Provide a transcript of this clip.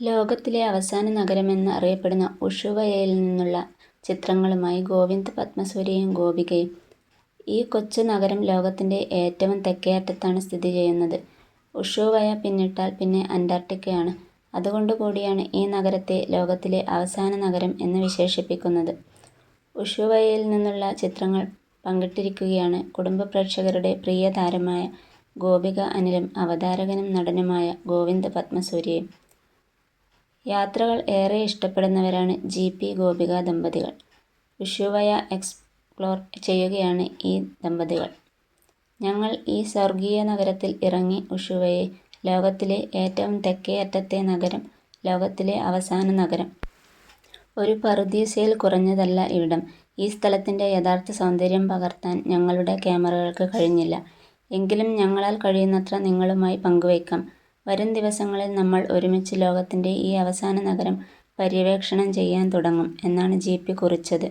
ലോകത്തിലെ അവസാന നഗരമെന്ന് അറിയപ്പെടുന്ന ഉഷുവയയിൽ നിന്നുള്ള ചിത്രങ്ങളുമായി ഗോവിന്ദ് പത്മസൂര്യയും ഗോപികയും. ഈ കൊച്ചു നഗരം ലോകത്തിന്റെ ഏറ്റവും തെക്കേ അറ്റത്താണ് സ്ഥിതി ചെയ്യുന്നത്. ഉഷുവയ പിന്നിട്ടാൽ പിന്നെ അന്റാർട്ടിക്കയാണ്. അതുകൊണ്ട് കൂടിയാണ് ഈ നഗരത്തെ ലോകത്തിലെ അവസാന നഗരം എന്ന് വിശേഷിപ്പിക്കുന്നത്. ഉഷുവയയിൽ നിന്നുള്ള ചിത്രങ്ങൾ പങ്കിട്ടിരിക്കുകയാണ് കുടുംബ പ്രേക്ഷകരുടെ പ്രിയ താരമായ ഗോപിക അനിലും അവതാരകനും നടനുമായ ഗോവിന്ദ് പത്മസൂര്യയും. യാത്രകൾ ഏറെ ഇഷ്ടപ്പെടുന്നവരാണ് ജി. പി. ഗോപിക ദമ്പതികൾ. വിഷുവയ എക്സ്പ്ലോർ ചെയ്യുകയാണ് ഈ ദമ്പതികൾ. ഞങ്ങൾ ഈ സ്വർഗീയ നഗരത്തിൽ ഇറങ്ങി ഉഷുവയെ, ലോകത്തിലെ ഏറ്റവും തെക്കേ അറ്റത്തെ നഗരം, ലോകത്തിലെ അവസാന നഗരം. ഒരു പറുദീസയിൽ കുറഞ്ഞതല്ല ഇവിടം. ഈ സ്ഥലത്തിന്റെ യഥാർത്ഥ സൗന്ദര്യം പകർത്താൻ ഞങ്ങളുടെ ക്യാമറകൾക്ക് കഴിഞ്ഞില്ല. എങ്കിലും ഞങ്ങളാൽ കഴിയുന്നത്ര നിങ്ങളുമായി പങ്കുവയ്ക്കാം. വരും ദിവസങ്ങളിൽ നമ്മൾ ഒരുമിച്ച് ലോകത്തിന്റെ ഈ അവസാന നഗരം പര്യവേക്ഷണം ചെയ്യാൻ തുടങ്ങും എന്നാണ് ജി. പി. കുറിച്ചത്.